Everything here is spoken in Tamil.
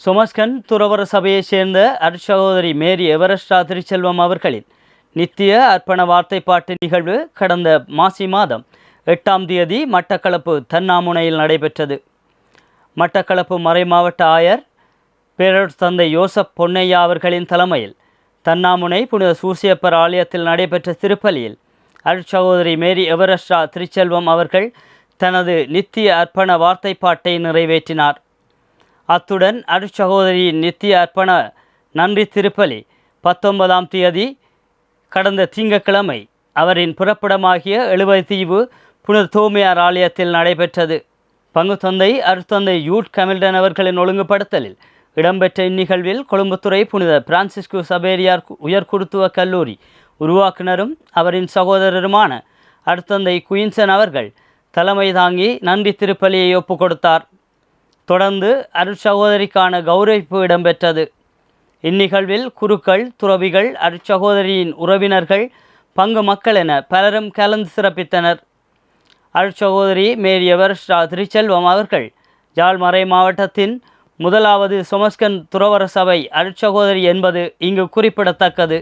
சுமஸ்கன் துறவர சபையைச் சேர்ந்த அருட்சகோதரி மேரி எவரெஸ்டா திருச்செல்வம் அவர்களின் நித்திய அர்ப்பண வார்த்தைப்பாட்டு நிகழ்வு கடந்த மாசி மாதம் எட்டாம் தேதி மட்டக்களப்பு தன்னாமுனையில் நடைபெற்றது. மட்டக்களப்பு மறைமாவட்ட ஆயர் பேரர் தந்தை யோசப் பொன்னையா அவர்களின் தலைமையில் தன்னாமுனை புனித சூசியப்பர் ஆலயத்தில் நடைபெற்ற திருப்பலியில் அருட்சகோதரி மேரி எவரெஸ்டா திருச்செல்வம் அவர்கள் தனது நித்திய அர்ப்பண வார்த்தைப்பாட்டை நிறைவேற்றினார். அத்துடன் அருட்சகோதரியின் நித்திய அர்ப்பண நன்றி திருப்பலி பத்தொன்பதாம் தேதி கடந்த திங்கட்கிழமை அவரின் புறப்படமாகிய எழுபத்தீவு புனித தோமையார் ஆலயத்தில் நடைபெற்றது. பங்கு தந்தை அருத்தந்தை யூட் கமில்டன் அவர்களின் ஒழுங்குபடுத்தலில் இடம்பெற்ற இந்நிகழ்வில் கொழும்புத்துறை புனித பிரான்சிஸ்கு சபேரியார் உயர்குருத்துவ கல்லூரி உருவாக்குனரும் அவரின் சகோதரருமான அருத்தந்தை குயின்சன் அவர்கள் தலைமை தாங்கி நன்றி திருப்பலியை ஒப்புக் கொடுத்தார் தொடர்ந்து அருட்சகோதரிக்கான கௌரவிப்பு இடம்பெற்றது. இந்நிகழ்வில் குருக்கள் துறவிகள் அருட்சகோதரியின் உறவினர்கள் பங்கு மக்கள் என பலரும் கலந்து சிறப்பித்தனர். அருட்சகோதரி மேரியவர் ஸ்ரா திருச்செல்வம் அவர்கள் ஜால்மறை மாவட்டத்தின் முதலாவது சொமஸ்கன் துறவர சபை அருட்சகோதரி என்பது இங்கு குறிப்பிடத்தக்கது.